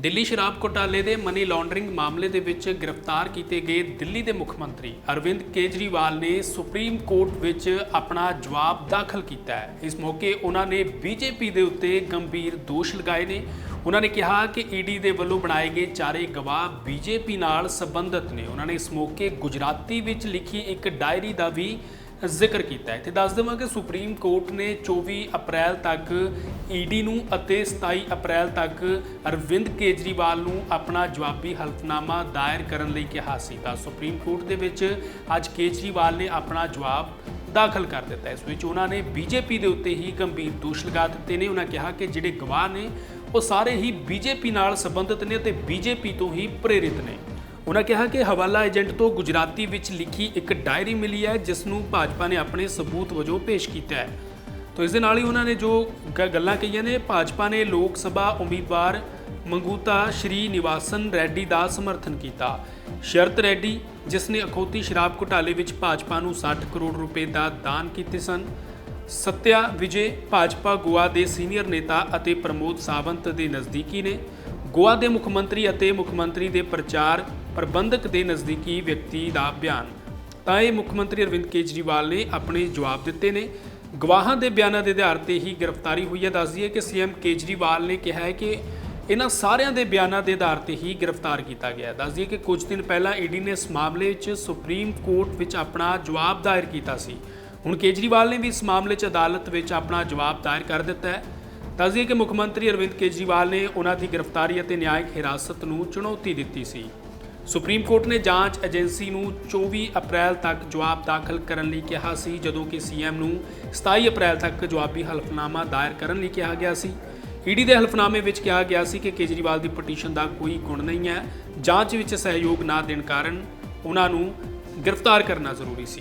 ਦਿੱਲੀ ਸ਼ਰਾਬ ਘੁਟਾਲੇ ਦੇ ਮਨੀ ਲਾਂਡਰਿੰਗ ਮਾਮਲੇ ਦੇ ਵਿੱਚ ਗ੍ਰਿਫਤਾਰ ਕੀਤੇ ਗਏ ਦਿੱਲੀ ਦੇ ਮੁੱਖ ਮੰਤਰੀ ਅਰਵਿੰਦ ਕੇਜਰੀਵਾਲ ਨੇ ਸੁਪਰੀਮ ਕੋਰਟ ਵਿੱਚ ਆਪਣਾ ਜਵਾਬ ਦਾਖਲ ਕੀਤਾ ਹੈ। ਇਸ ਮੌਕੇ ਉਹਨਾਂ ਨੇ ਬੀਜੇਪੀ ਦੇ ਉੱਤੇ ਗੰਭੀਰ ਦੋਸ਼ ਲਗਾਏ ਨੇ। ਉਹਨਾਂ ਨੇ ਕਿਹਾ ਕਿ ਈਡੀ ਦੇ ਵੱਲੋਂ ਬਣਾਏ ਗਏ ਚਾਰੇ ਗਵਾਹ ਬੀਜੇਪੀ ਨਾਲ ਸੰਬੰਧਿਤ ਨੇ। ਉਹਨਾਂ ਨੇ ਇਸ ਮੌਕੇ ਗੁਜਰਾਤੀ ਵਿੱਚ ਲਿਖੀ ਇੱਕ ਡਾਇਰੀ ਦਾ ਵੀ ਜ਼ਿਕਰ ਕੀਤਾ ਹੈ। ਤੇ ਦੱਸ ਦੇਵਾਂ ਕਿ ਸੁਪਰੀਮ ਕੋਰਟ ਨੇ 24 ਅਪ੍ਰੈਲ ਤੱਕ ਈਡੀ ਨੂੰ ਅਤੇ 27 ਅਪ੍ਰੈਲ ਤੱਕ ਅਰਵਿੰਦ ਕੇਜਰੀਵਾਲ ਨੂੰ ਆਪਣਾ ਜਵਾਬੀ ਹਲਫਨਾਮਾ ਦਾਇਰ ਕਰਨ ਲਈ ਕਿਹਾ ਸੀ। ਤਾਂ ਸੁਪਰੀਮ ਕੋਰਟ ਦੇ ਵਿੱਚ ਅੱਜ ਕੇਜਰੀਵਾਲ ਨੇ ਆਪਣਾ ਜਵਾਬ ਦਾਖਲ ਕਰ ਦਿੱਤਾ ਇਸ ਵਿੱਚ ਉਹਨਾਂ ਨੇ ਬੀਜੇਪੀ ਦੇ ਉੱਤੇ ਹੀ ਗੰਭੀਰ ਦੋਸ਼ ਲਗਾ ਦਿੱਤੇ ਨੇ। ਉਹਨਾਂ ਕਿਹਾ ਕਿ ਜਿਹੜੇ ਗਵਾਹ ਨੇ, ਉਹ ਸਾਰੇ ਹੀ ਬੀਜੇਪੀ ਨਾਲ ਸੰਬੰਧਿਤ ਨੇ ਅਤੇ ਬੀਜੇਪੀ ਤੋਂ ਹੀ ਪ੍ਰੇਰਿਤ ਨੇ। ਉਹਨਾਂ ਕਿਹਾ ਕਿ ਹਵਾਲਾ ਏਜੰਟ ਤੋਂ ਗੁਜਰਾਤੀ ਵਿੱਚ ਲਿਖੀ ਇੱਕ ਡਾਇਰੀ ਮਿਲੀ ਹੈ ਜਿਸ ਨੂੰ ਭਾਜਪਾ ਨੇ ਆਪਣੇ ਸਬੂਤ ਵਜੋਂ ਪੇਸ਼ ਕੀਤਾ ਹੈ। ਤੋ ਇਸ ਦੇ ਨਾਲ ਹੀ ਉਹਨਾਂ ਨੇ ਜੋ ਗ- ਗੱਲਾਂ ਕਹੀਆਂ ਨੇ, ਭਾਜਪਾ ਨੇ ਲੋਕ ਸਭਾ ਉਮੀਦਵਾਰ ਮੰਗੂਤਾ ਸ਼੍ਰੀ ਨਿਵਾਸਨ ਰੈਡੀ ਦਾ ਸਮਰਥਨ ਕੀਤਾ। ਸ਼ਰਤ ਰੈਡੀ, ਜਿਸ ਨੇ ਅਖੌਤੀ ਸ਼ਰਾਬ ਘੁਟਾਲੇ ਵਿੱਚ ਭਾਜਪਾ ਨੂੰ 60 ਕਰੋੜ ਰੁਪਏ ਦਾ ਦਾਨ ਕੀਤੇ ਸਨ। ਸਤਿਆ ਵਿਜੇ, ਭਾਜਪਾ ਗੋਆ ਦੇ ਸੀਨੀਅਰ ਨੇਤਾ ਅਤੇ ਪ੍ਰਮੋਦ ਸਾਵੰਤ ਦੇ ਨਜ਼ਦੀਕੀ ਨੇ। ਗੋਆ ਦੇ ਮੁੱਖ ਮੰਤਰੀ ਅਤੇ ਮੁੱਖ ਮੰਤਰੀ ਦੇ ਪ੍ਰਚਾਰ ਪ੍ਰਬੰਧਕ ਦੇ ਨਜ਼ਦੀਕੀ ਵਿਅਕਤੀ ਦਾ ਬਿਆਨ। ਤਾਂ ਇਹ ਮੁੱਖ ਮੰਤਰੀ ਅਰਵਿੰਦ ਕੇਜਰੀਵਾਲ ਨੇ ਆਪਣੇ ਜਵਾਬ ਦਿੱਤੇ ਨੇ। ਗਵਾਹਾਂ ਦੇ ਬਿਆਨਾਂ ਦੇ ਆਧਾਰ ਤੇ ਹੀ ਗ੍ਰਿਫਤਾਰੀ ਹੋਈ ਹੈ। ਦੱਸਦੀ ਹੈ ਕਿ ਸੀਐਮ ਕੇਜਰੀਵਾਲ ਨੇ ਕਿਹਾ ਹੈ ਕਿ ਇਹਨਾਂ ਸਾਰਿਆਂ ਦੇ ਬਿਆਨਾਂ ਦੇ ਆਧਾਰ ਤੇ ਹੀ ਗ੍ਰਿਫਤਾਰ ਕੀਤਾ ਗਿਆ ਹੈ। ਦੱਸਦੀ ਹੈ ਕਿ ਕੁਝ ਦਿਨ ਪਹਿਲਾਂ ਈਡੀ ਨੇ ਇਸ ਮਾਮਲੇ ਵਿੱਚ ਸੁਪਰੀਮ ਕੋਰਟ ਵਿੱਚ ਆਪਣਾ ਜਵਾਬ ਦਾਇਰ ਕੀਤਾ ਸੀ। ਹੁਣ ਕੇਜਰੀਵਾਲ ਨੇ ਵੀ ਇਸ ਮਾਮਲੇ 'ਚ ਅਦਾਲਤ ਵਿੱਚ ਆਪਣਾ ਜਵਾਬ ਦਾਇਰ ਕਰ ਦਿੱਤਾ ਹੈ। ਦੱਸਦੀ ਕਿ ਮੁੱਖ ਮੰਤਰੀ ਅਰਵਿੰਦ ਕੇਜਰੀਵਾਲ ਨੇ ਉਹਨਾਂ ਦੀ ਗ੍ਰਿਫਤਾਰੀ ਅਤੇ ਨਿਆਇਕ ਹਿਰਾਸਤ ਨੂੰ ਚੁਣੌਤੀ ਦਿੱਤੀ ਸੀ। ਸੁਪਰੀਮ ਕੋਰਟ ਨੇ ਜਾਂਚ ਏਜੰਸੀ ਨੂੰ 24 ਅਪ੍ਰੈਲ ਤੱਕ ਜਵਾਬ ਦਾਖਲ ਕਰਨ ਲਈ ਕਿਹਾ ਸੀ, ਜਦੋਂ ਕਿ ਸੀਐਮ ਨੂੰ 27 ਅਪ੍ਰੈਲ ਤੱਕ ਜਵਾਬੀ ਹਲਫਨਾਮਾ ਦਾਇਰ ਕਰਨ ਲਈ ਕਿਹਾ ਗਿਆ ਸੀ। ਈਡੀ ਦੇ ਹਲਫਨਾਮੇ ਵਿੱਚ ਕਿਹਾ ਗਿਆ ਸੀ ਕਿ ਕੇਜਰੀਵਾਲ ਦੀ ਪਟੀਸ਼ਨ ਦਾ ਕੋਈ ਗੁਣ ਨਹੀਂ ਹੈ। ਜਾਂਚ ਵਿੱਚ ਸਹਿਯੋਗ ਨਾ ਦੇਣ ਕਾਰਨ ਉਹਨਾਂ ਨੂੰ ਗ੍ਰਿਫਤਾਰ ਕਰਨਾ ਜ਼ਰੂਰੀ ਸੀ।